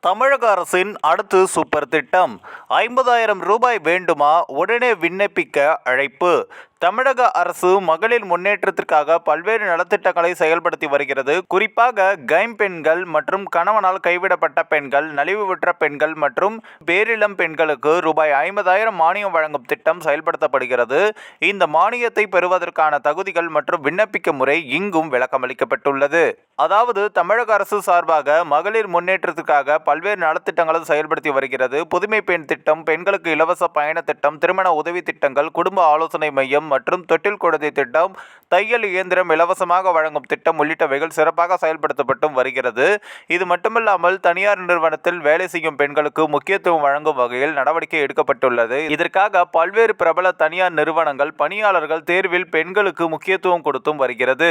தமிழக அரசின் அடுத்து சூப்பர் திட்டம். ஐம்பதாயிரம் ரூபாய் வேண்டுமா? உடனே விண்ணப்பிக்க அழைப்பு. தமிழக அரசு மகளிர் முன்னேற்றத்திற்காக பல்வேறு நலத்திட்டங்களை செயல்படுத்தி வருகிறது. குறிப்பாக கைம் பெண்கள் மற்றும் கணவனால் கைவிடப்பட்ட பெண்கள் நலிவுற்ற பெண்கள் மற்றும் பேரிளம் பெண்களுக்கு ரூபாய் ஐம்பதாயிரம் மானியம் வழங்கும் திட்டம் செயல்படுத்தப்படுகிறது. இந்த மானியத்தை பெறுவதற்கான தகுதிகள் மற்றும் விண்ணப்பிக்க முறை இங்கும் விளக்கமளிக்கப்பட்டுள்ளது. அதாவது தமிழக அரசு சார்பாக மகளிர் முன்னேற்றத்திற்காக பல்வேறு நலத்திட்டங்களும் செயல்படுத்தி வருகிறது. புதுமை பெண் திட்டம் பெண்களுக்கு இலவச பயண திட்டம் திருமண உதவி திட்டங்கள் குடும்ப ஆலோசனை மையம் மற்றும் தொட்டில் குழந்தை திட்டம் தையல் இயந்திரம் இலவசமாக வழங்கும் திட்டம் உள்ளிட்டவைகள் சிறப்பாக செயல்படுத்தப்பட்டும் வருகிறது. இது மட்டுமல்லாமல் தனியார் நிறுவனத்தில் வேலை செய்யும் பெண்களுக்கு முக்கியத்துவம் வழங்கும் வகையில் நடவடிக்கை எடுக்கப்பட்டுள்ளது. இதற்காக பல்வேறு பிரபல தனியார் நிறுவனங்கள் பணியாளர்கள் தேர்வில் பெண்களுக்கு முக்கியத்துவம் கொடுத்தும் வருகிறது.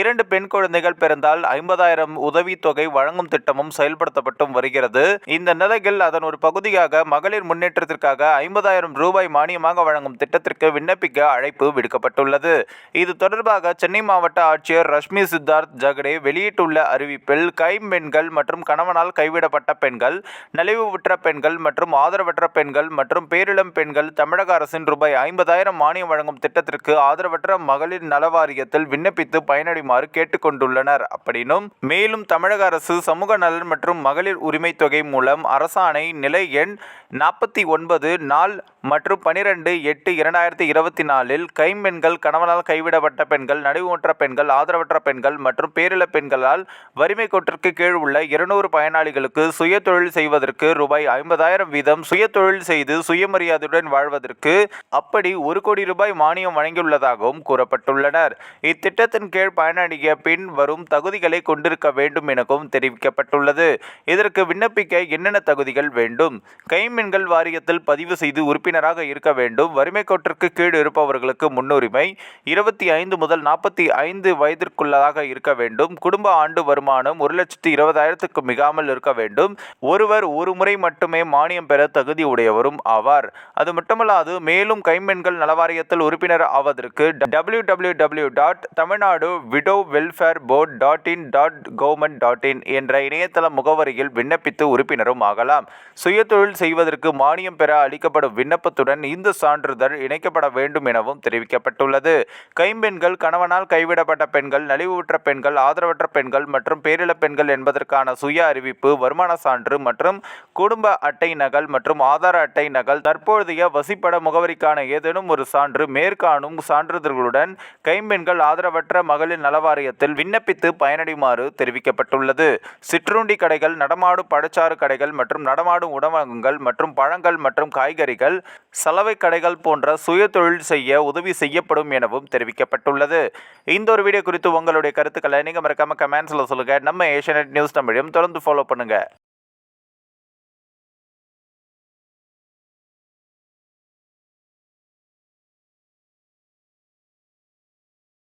இரண்டு பெண் குழந்தைகள் பிறந்தால் ஐம்பதாயிரம் உதவித்தொகை வழங்கும் திட்டமும் செயல்படுத்தப்பட்டும் வருகிறது. இந்த நிலையில் அதன் ஒரு பகுதியாக மகளிர் முன்னேற்றத்திற்காக ஐம்பதாயிரம் ரூபாய் மானியமாக வழங்கும் திட்டத்திற்கு விண்ணப்பிக்க அழைப்பு விடுக்கப்பட்டுள்ளது. இது தொடர்பாக சென்னை மாவட்ட ஆட்சியர் ரஷ்மி சித்தார்த் ஜகடே வெளியிட்டுள்ள அறிவிப்பில் கைம்பெண்கள் மற்றும் கணவனால் கைவிடப்பட்ட பெண்கள் நலிவுற்ற பெண்கள் மற்றும் ஆதரவற்ற பெண்கள் மற்றும் பேரிளம் பெண்கள் தமிழக அரசின் ரூபாய் ஐம்பதாயிரம் மானியம் வழங்கும் திட்டத்திற்கு ஆதரவற்ற மகளிர் நல வாரியத்தில் விண்ணப்பித்து பயனடைமாறு கேட்டுக்கொண்டுள்ளனர். அப்படின்னும் மேலும் தமிழக அரசு சமூக நலன் மற்றும் மகளிர் உரிமை தொகை மூலம் அரசாணை நிலை எண் நாற்பத்தி ஒன்பது நாள் மற்றும் பனிரெண்டு எட்டு இரண்டாயிரத்தி இருபத்தி நாலில் கைம்பெண்கள் கணவனால் கைவிடப்பட்ட பெண்கள் நடுவுற்ற பெண்கள் ஆதரவற்ற பெண்கள் மற்றும் பேரிழப் பெண்களால் வறுமை கோட்டிற்கு கீழ் உள்ள இருநூறு பயனாளிகளுக்கு சுய தொழில் செய்வதற்கு ரூபாய் ஐம்பதாயிரம் வீதம் சுய தொழில் செய்து சுயமரியாதையுடன் வாழ்வதற்கு அப்படி ஒரு கோடி ரூபாய் மானியம் வழங்கியுள்ளதாகவும் கூறப்பட்டுள்ளனர். இத்திட்டத்தின் கீழ் பயனடைய பின் வரும் தகுதிகளை கொண்டிருக்க வேண்டும் எனவும் தெரிவிக்கப்பட்டுள்ளது. இதற்கு விண்ணப்பிக்க என்னென்ன தகுதிகள் வேண்டும்? கைம்பெண்கள் வாரியத்தில் பதிவு செய்து உறுப்பினராக இருக்க வேண்டும். வறுமை கோட்டிற்கு கீழ் இருப்பவர்களுக்கு முன்னுரிமை. இருபத்தி ஐந்து முதல் நாற்பத்தி ஐந்து வயதிற்குள்ளதாக இருக்க வேண்டும். குடும்ப ஆண்டு வருமானம் ஒரு லட்சத்தி இருபதாயிரத்துக்கு மிகாமல் இருக்க வேண்டும். ஒருவர் ஒரு முறை மட்டுமே மானியம் பெற தகுதி உடையவரும் ஆவார். அது மட்டுமல்லாது மேலும் கைம்பெண்கள் நலவாரியத்தில் உறுப்பினர் ஆவதற்கு W W W dot Tamil Nadu widow welfare board dot in dot government dot in என்ற இணையதள முகவரியில் விண்ணப்பித்து உறுப்பினரும் ஆகலாம். சுயதொழில் செய்வதற்கு மானியம் பெற அளிக்கப்படும் விண்ணப்பத்துடன் இந்த சான்றிதழ் இணைக்கப்பட வேண்டும் எனவும் தெரிவிக்கப்பட்டுள்ளது. கைம்பெண்கள் கணவனால் கைவிடப்பட்ட பெண்கள் நலிவுற்ற பெண்கள் ஆதரவற்ற பெண்கள் மற்றும் பேரிழப்பெண்கள் என்பதற்கான சுய அறிவிப்பு வருமான சான்று மற்றும் குடும்ப அட்டை நகல் மற்றும் ஆதார அட்டை நகல் தற்போதைய வசிப்பட முகவரிக்கான ஏதேனும் ஒரு சான்று மேற்காணும் சான்றிதழ்களுடன் கைம்பெண்கள் ஆதரவற்ற மகளிர் நலவாரியத்தில் விண்ணப்பித்து பயனடையுமாறு தெரிவிக்கப்பட்டுள்ளது. சிற்றுண்டி கடைகள் நடமாடும் பழச்சாறு கடைகள் மற்றும் நடமாடும் உணவகங்கள் மற்றும் பழங்கள் மற்றும் காய்கறிகள் சலவை கடைகள் போன்ற சுய தொழில் செய்ய உதவி செய்யப்படும் எனவும் தெரிவிக்கப்பட்டுள்ளது. இந்த ஒரு வீடியோ குறித்து உங்களுடைய கருத்துக்களை நீங்கள் மறக்காம கமெண்ட்ஸில் சொல்லுங்கள் நம்ம ஏஷியநெட் நியூஸ் தமிழையும் தொடர்ந்து ஃபாலோ பண்ணுங்கள்